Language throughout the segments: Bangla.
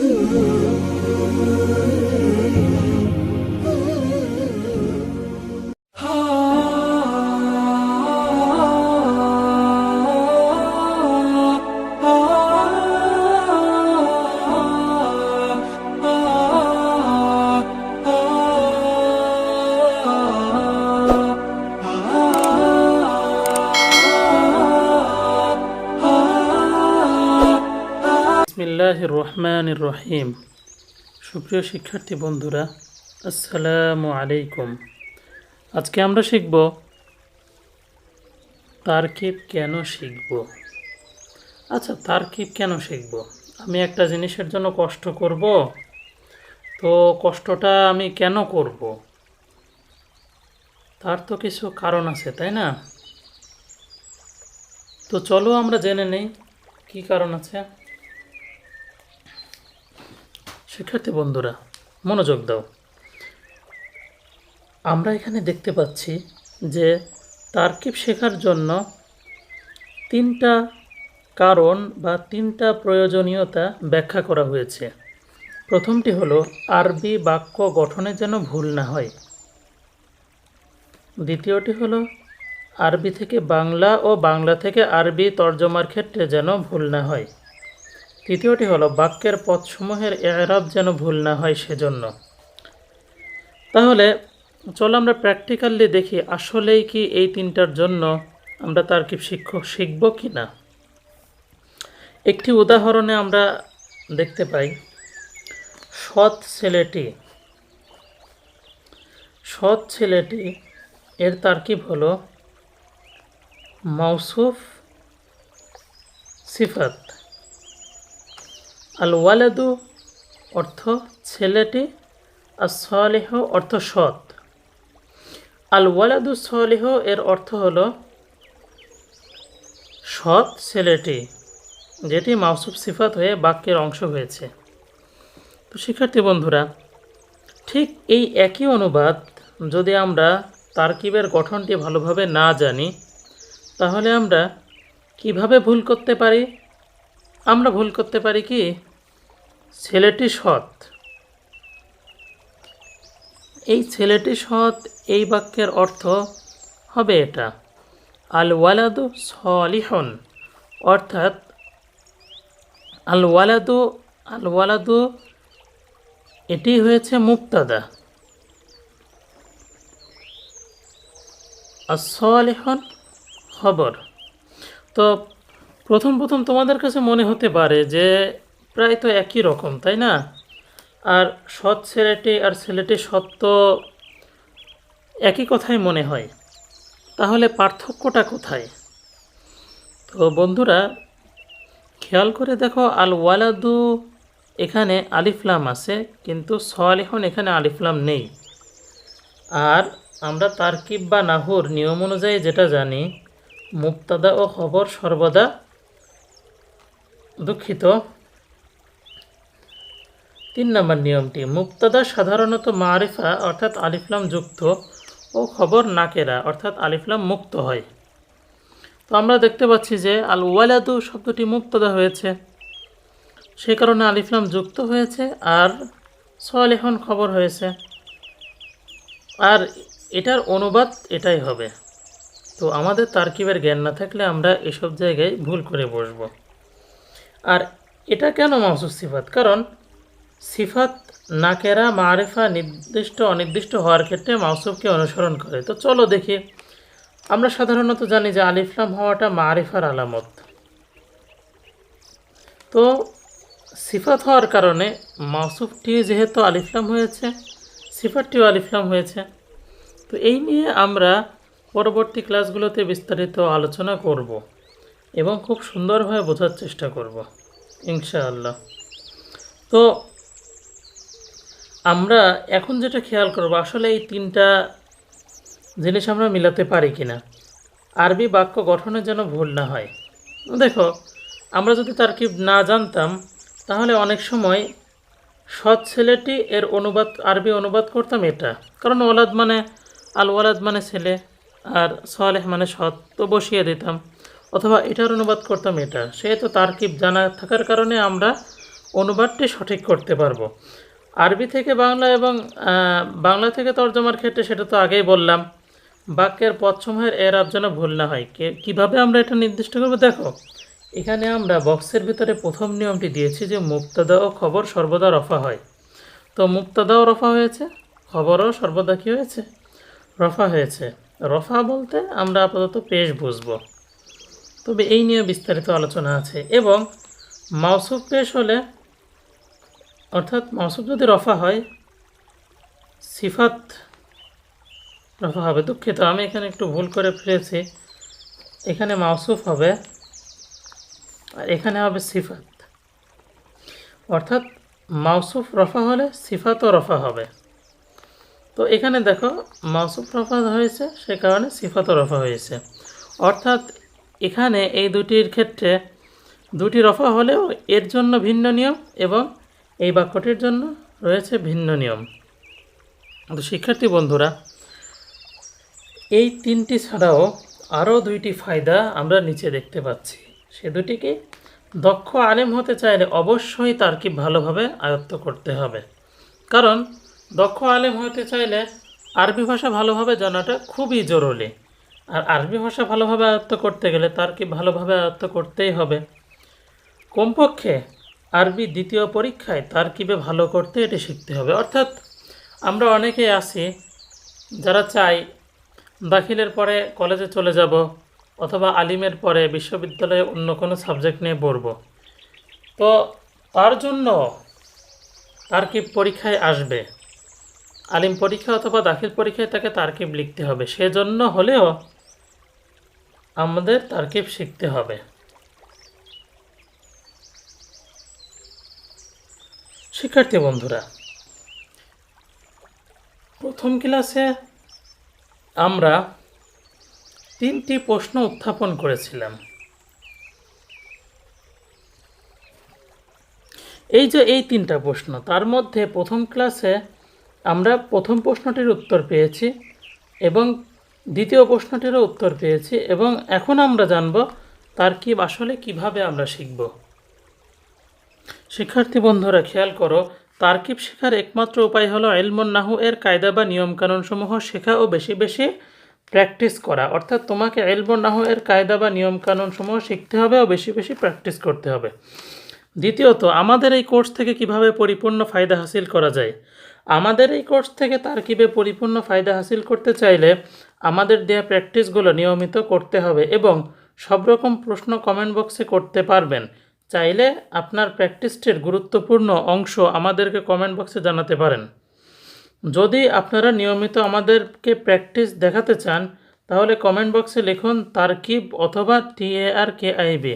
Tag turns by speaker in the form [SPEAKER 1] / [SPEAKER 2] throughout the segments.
[SPEAKER 1] Ooh. বিসমিল্লাহ রহমান রহিম সুপ্রিয় শিক্ষার্থী বন্ধুরা, আসসালামু আলাইকুম। আজকে আমরা শিখব, তারকিব কেন শিখব? আচ্ছা তারকিব কেন শিখব? আমি একটা জিনিসের জন্য কষ্ট করব, তো কষ্টটা আমি কেন করব? তার তো কিছু কারণ আছে, তাই না? তো চলো আমরা জেনে নেই, কি কারণ আছে? শিক্ষার্থী বন্ধুরা, মনোযোগ দাও। আমরা এখানে দেখতে পাচ্ছি যে তারকিব শেখার জন্য তিনটা কারণ বা তিনটা প্রয়োজনীয়তা ব্যাখ্যা করা হয়েছে। প্রথমটি হলো, আরবি বাক্য গঠনে যেন ভুল না হয়। দ্বিতীয়টি হলো, আরবি থেকে বাংলা ও বাংলা থেকে আরবি তর্জমার ক্ষেত্রে যেন ভুল না হয়। তৃতীয়টি হলো, বাক্যের পদসমূহের এরাব যেন ভুল না হয় সেজন্য। তাহলে চলো আমরা প্র্যাকটিক্যালি দেখি, আসলেই কি এই তিনটার জন্য আমরা তারকিব শিক্ষক শিখব কি না? একটি উদাহরণে আমরা দেখতে পাই, সৎ ছেলেটি সৎ ছেলেটি, এর তারকিব হলো? মৌসুফ সিফাত। আল ওয়ালাদু অর্থ ছেলেটি আর সলেহ অর্থ সৎ। আল ওয়ালাদু সলেহ এর অর্থ হলো সৎ ছেলেটি, যেটি মাউসুফ সিফাত হয়ে বাক্যের অংশ হয়েছে। তো শিক্ষার্থী বন্ধুরা, ঠিক এই একই অনুবাদ যদি আমরা তারকিবের গঠনটি ভালোভাবে না জানি, তাহলে আমরা কীভাবে ভুল করতে পারি? আমরা ভুল করতে পারি কি? ছেলেটি সৎ। এই ছেলেটি সৎ, এই বাক্যের অর্থ হবে এটা। আল ওয়ালাদু সলিহন, অর্থাৎ আল ওয়ালাদু আল ওয়ালাদু এটি হয়েছে মুক্তাদা। আর সলিহন খবর। তো প্রথম প্রথম তোমাদের কাছে মনে হতে পারে যে প্রায় তো একই রকম, তাই না? আর সৎ ছেলেটি আর ছেলেটি সত্য একই কথাই মনে হয়। তাহলে পার্থক্যটা কোথায়? তো বন্ধুরা, খেয়াল করে দেখো আল ওয়ালাদু এখানে আলিফলাম আছে, কিন্তু সলিহন এখানে আলিফলাম নেই। আর আমরা তারকিব বা নাহুর নিয়ম অনুযায়ী যেটা জানি মুক্তাদা ও খবর সর্বদা দুঃখিত। তিন নম্বর নিয়মটি, মুক্তদা সাধারণত মারিফা অর্থাৎ আলিফলাম যুক্ত ও খবর নাকেরা অর্থাৎ আলিফলাম মুক্ত হয়। তো আমরা দেখতে পাচ্ছি যে আল ওয়ালাদু শব্দটি মুক্তদা হয়েছে। সে কারণে আলিফলাম যুক্ত হয়েছে আর সলেখন খবর হয়েছে। আর এটার অনুবাদ এটাই হবে। তো আমাদের তারকিবের জ্ঞান না থাকলে আমরা এসব জায়গায় ভুল করে বসবো। আর এটা কেন মাহসুস সিফাত? কারণ সিফাত নাকেরা মারেফা নির্দিষ্ট অনির্দিষ্ট হওয়ার ক্ষেত্রে মাউসুফকে অনুসরণ করে। তো চলো দেখি। আমরা সাধারণত জানি যে আলিফলাম হওয়াটা মারিফার আলামত। তো সিফাত হওয়ার কারণে মাউসুফটি যেহেতু আলিফলাম হয়েছে, সিফাতটিও আলিফলাম হয়েছে। তো এই নিয়ে আমরা পরবর্তী ক্লাসগুলোতে বিস্তারিত আলোচনা করব এবং খুব সুন্দরভাবে বোঝার চেষ্টা করব, ইনশাআল্লাহ। তো আমরা এখন যেটা খেয়াল করব, আসলে এই তিনটা জিনিস আমরা মিলাতে পারি কি না আরবি বাক্য গঠনের যেন ভুল না হয়। দেখো, আমরা যদি তারকিব না জানতাম, তাহলে অনেক সময় সৎ ছেলেটি এর অনুবাদ, আরবি অনুবাদ করতাম এটা। কারণ ওলাদ মানে আল ওয়ালাদ মানে ছেলে, আর সোয়ালেহ মানে সৎ, তো বসিয়ে দিতাম। অথবা এটার অনুবাদ করতাম এটা। সেহেতু তারকিব জানা থাকার কারণে আমরা অনুবাদটি সঠিক করতে পারব। আরবি থেকে বাংলা এবং বাংলা থেকে তর্জমার ক্ষেত্রে সেটা তো আগেই বললাম। বাক্যের পদসমূহের এরাব যেন ভুল না হয়। কীভাবে আমরা এটা নির্দিষ্ট করব? দেখো, এখানে আমরা বক্সের ভিতরে প্রথম নিয়মটি দিয়েছি যে মুক্তাদা ও খবর সর্বদা রফা হয়। তো মুক্তাদাও রফা হয়েছে খবরও সর্বদা কী হয়েছে? রফা হয়েছে। রফা বলতে আমরা আপাতত পেশ বুঝব। তবে এই নিয়ে বিস্তারিত আলোচনা আছে। এবং মাউসুফ পেশ হলে অর্থাৎ মাউসুফ যদি রফা হয়, সিফাত রফা হবে দুঃখিত, আমি এখানে একটু ভুল করে ফেলেছি। এখানে মাউসুফ হবে আর এখানে হবে সিফাত। অর্থাৎ মাউসুফ রফা হলে সিফাতও রফা হবে। তো এখানে দেখো, মাউসুফ রফা হয়েছে, সে কারণে সিফাতও রফা হয়েছে। অর্থাৎ এখানে এই দুটির ক্ষেত্রে দুটি রফা হলেও এর জন্য ভিন্ন নিয়ম এবং এই বাক্যটির জন্য রয়েছে ভিন্ন নিয়ম। তো শিক্ষার্থী বন্ধুরা, এই তিনটি ছাড়াও আরও দুইটি ফায়দা আমরা নিচে দেখতে পাচ্ছি। সে দুটিকে দক্ষ আলেম হতে চাইলে অবশ্যই তারকিব ভালোভাবে আয়ত্ত করতে হবে। কারণ দক্ষ আলেম হতে চাইলে আরবি ভাষা ভালোভাবে জানাটা খুবই জরুরি। আর আরবি ভাষা ভালোভাবে আয়ত্ত করতে গেলে তারকিব ভালোভাবে আয়ত্ত করতেই হবে। কমপক্ষে আরবি দ্বিতীয় পরীক্ষায় তারকিবে ভালো করতে এটি শিখতে হবে। অর্থাৎ আমরা অনেকেই আছি যারা চাই দাখিলের পরে কলেজে চলে যাব অথবা আলিমের পরে বিশ্ববিদ্যালয়ে অন্য কোনো সাবজেক্ট নিয়ে পড়ব। তো তার জন্য তারকিব পরীক্ষায় আসবে। আলিম পরীক্ষা অথবা দাখিল পরীক্ষায় তাকে তারকিব লিখতে হবে। সেজন্য হলেও আমাদের তারকিব শিখতে হবে। শিক্ষার্থী বন্ধুরা, প্রথম ক্লাসে আমরা তিনটি প্রশ্ন উত্থাপন করেছিলাম। এই যে এই তিনটা প্রশ্ন, তার মধ্যে প্রথম ক্লাসে আমরা প্রথম প্রশ্নটির উত্তর পেয়েছি এবং দ্বিতীয় প্রশ্নটিরও উত্তর পেয়েছি এবং এখন আমরা জানব তার কি আসলে কীভাবে আমরা শিখব। শিক্ষার্থী বন্ধুরা, খেয়াল করো, তারকিব শেখার একমাত্র উপায় হলো এলমন নাহু এর কায়দা বা নিয়মকানুনসমূহ শেখা ও বেশি বেশি প্র্যাকটিস করা। অর্থাৎ তোমাকে এলমন নাহু এর কায়দা বা নিয়মকানুনসমূহ শিখতে হবে ও বেশি বেশি প্র্যাকটিস করতে হবে। দ্বিতীয়ত, আমাদের এই কোর্স থেকে কীভাবে পরিপূর্ণ ফায়দা হাসিল করা যায়? আমাদের এই কোর্স থেকে তারকিবে পরিপূর্ণ ফায়দা হাসিল করতে চাইলে আমাদের দেয়া প্র্যাকটিসগুলো নিয়মিত করতে হবে এবং সব রকম প্রশ্ন কমেন্ট বক্সে করতে পারবেন। চাইলে আপনার প্র্যাকটিসটির গুরুত্বপূর্ণ অংশ আমাদেরকে কমেন্ট বক্সে জানাতে পারেন। যদি আপনারা নিয়মিত আমাদেরকে প্র্যাকটিস দেখাতে চান, তাহলে কমেন্ট বক্সে লিখুন তারকিব অথবা টিএআর কে আইবি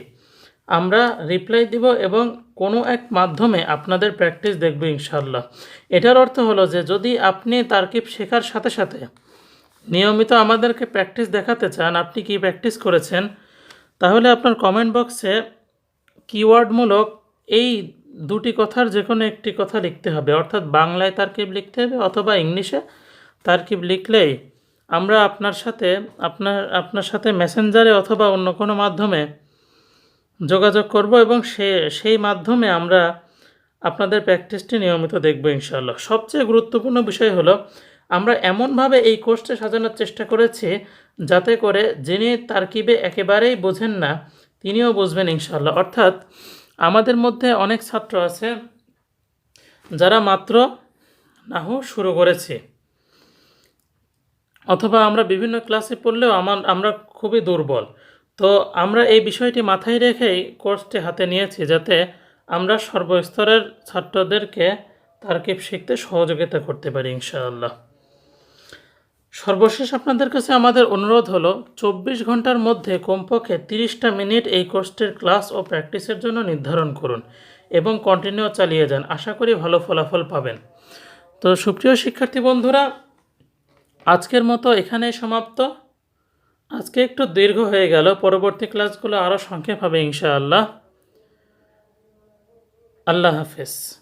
[SPEAKER 1] আমরা রিপ্লাই দিব এবং কোনো এক মাধ্যমে আপনাদের প্র্যাকটিস দেখব ইনশাল্লাহ এটার অর্থ হলো যে, যদি আপনি তারকিব শেখার সাথে সাথে নিয়মিত আমাদেরকে প্র্যাকটিস দেখাতে চান, আপনি কি প্র্যাকটিস করেছেন, তাহলে আপনার কমেন্ট বক্সে কিওয়ার্ডমূলক এই দুটি কথার যে কোনো একটি কথা লিখতে হবে। অর্থাৎ বাংলায় তারকিব লিখতে হবে অথবা ইংলিশে তারকিব লিখলেই আমরা আপনার সাথে, আপনার আপনার সাথে মেসেঞ্জারে অথবা অন্য কোনো মাধ্যমে যোগাযোগ করব এবং সে, সেই মাধ্যমে আমরা আপনাদের প্র্যাকটিসটি নিয়মিত দেখব ইনশাআল্লাহ। সবচেয়ে গুরুত্বপূর্ণ বিষয় হলো, আমরা এমনভাবে এই কোর্সটা সাজানোর চেষ্টা করেছি যাতে করে যিনি তারকিবে একেবারেই বোঝেন না তিনিও বুঝবেন ইনশাল্লাহ অর্থাৎ আমাদের মধ্যে অনেক ছাত্র আছে যারা মাত্র নাহু শুরু করেছে। অথবা আমরা বিভিন্ন ক্লাসে পড়লেও আমার, আমরা খুবই দুর্বল। তো আমরা এই বিষয়টি মাথায় রেখেই কোর্সটি হাতে নিয়েছি যাতে আমরা সর্বস্তরের ছাত্রদেরকে তারকিব শিখতে সহযোগিতা করতে পারি ইনশাআল্লাহ। সর্বশেষ আপনাদের কাছে আমাদের অনুরোধ হলো, চব্বিশ ঘণ্টার মধ্যে কমপক্ষে তিরিশটা মিনিট এই কোর্সটির ক্লাস ও প্র্যাকটিসের জন্য নির্ধারণ করুন এবং কন্টিনিউ চালিয়ে যান। আশা করি ভালো ফলাফল পাবেন। তো সুপ্রিয় শিক্ষার্থী বন্ধুরা, আজকের মতো এখানেই সমাপ্ত। আজকে একটু দীর্ঘ হয়ে গেল, পরবর্তী ক্লাসগুলো আরও সংক্ষেপ হবে ইনশাআল্লাহ। আল্লাহ হাফেজ।